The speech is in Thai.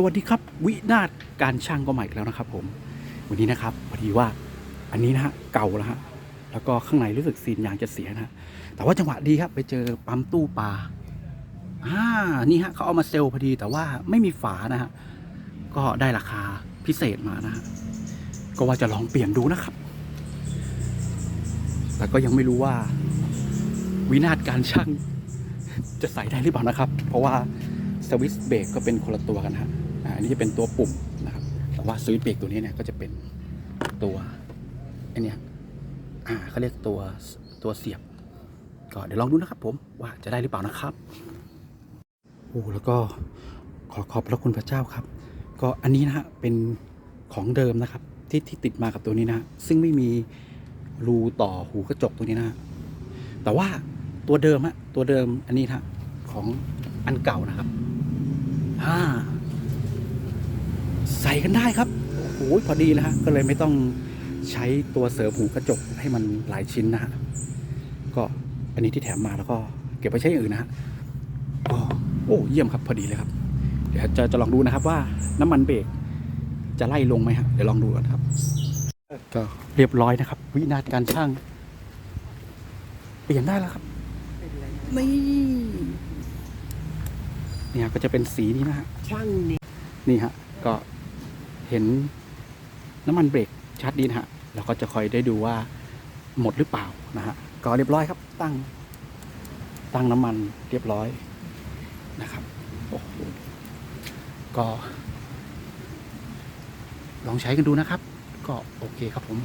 สวัสดีครับ วินาศการช่างก็ใหม่อีกแล้วนะครับ ผม วันนี้นะครับพอดีว่าอันนี้นะฮะเก่าแล้วฮะแล้วก็ข้างในรู้สึกซีนยางจะเสียนะฮะแต่ว่าจังหวะดีครับ ไปเจอปั๊มตู้ปลาอ่านี่ฮะเขาเอามาเซลล์พอดีแต่ว่าไม่มีฝานะฮะก็ได้ราคาพิเศษมานะฮะก็ว่าจะลองเปลี่ยนดูนะครับ แต่ก็ยังไม่รู้ว่า วินาศการช่างจะใส่ได้หรือเปล่านะครับ เพราะว่าสวิตช์เบรกก็เป็นคนละตัวกันฮะ อันนี้จะเป็นตัวปุ่มนะครับ แต่ว่าสวิตช์เบรกตัวนี้เนี่ยก็จะเป็นตัวไอเนี่ยอ่าเขาเรียกตัวตัวเสียบ ก็เดี๋ยวลองดูนะครับผมว่าจะได้หรือเปล่านะครับโอ้แล้วก็ขอขอบพระคุณพระเจ้าครับ ก็อันนี้นะฮะเป็นของเดิมนะครับ ที่ที่ติดมากับตัวนี้นะ ซึ่งไม่มีรูต่อหูกระจกตัวนี้นะแต่ว่าตัวเดิมฮะตัวเดิมอันนี้ฮะของอันเก่านะครับอ่า ส่กันได้ครับโอ้โหพอดีเลยฮะก็เลยไม่ต้องใช้ตัวเสริมหูกระจกให้มันหลายชิ้นนะฮะก็อันนี้ที่แถมมาแล้วก็เก็บไปใช้อย่างอื่นนะฮะโอ้โอ้เยี่ยมครับพอดีเลยครับ เดี๋ยวจะจะลองดูนะครับว่าน้ำมันเบรกจะไล่ลงไหมฮะเดี๋ยวลองดูก่อนครับก็เรียบร้อยนะครับ วินาศการช่างเปลี่ยนได้แล้วครับนี่เนี่ยก็จะเป็นสีนี้นะฮะช่างนี่นี่ฮะก็ เห็นน้ำมันเบรกชัดดีนะฮะเราก็จะคอยได้ดูว่าหมดหรือเปล่านะฮะก็เรียบร้อยครับตั้ง ตั้งน้ำมันเรียบร้อยนะครับโอ้โหก็ ลองใช้กันดูนะครับ ก็โอเคครับผม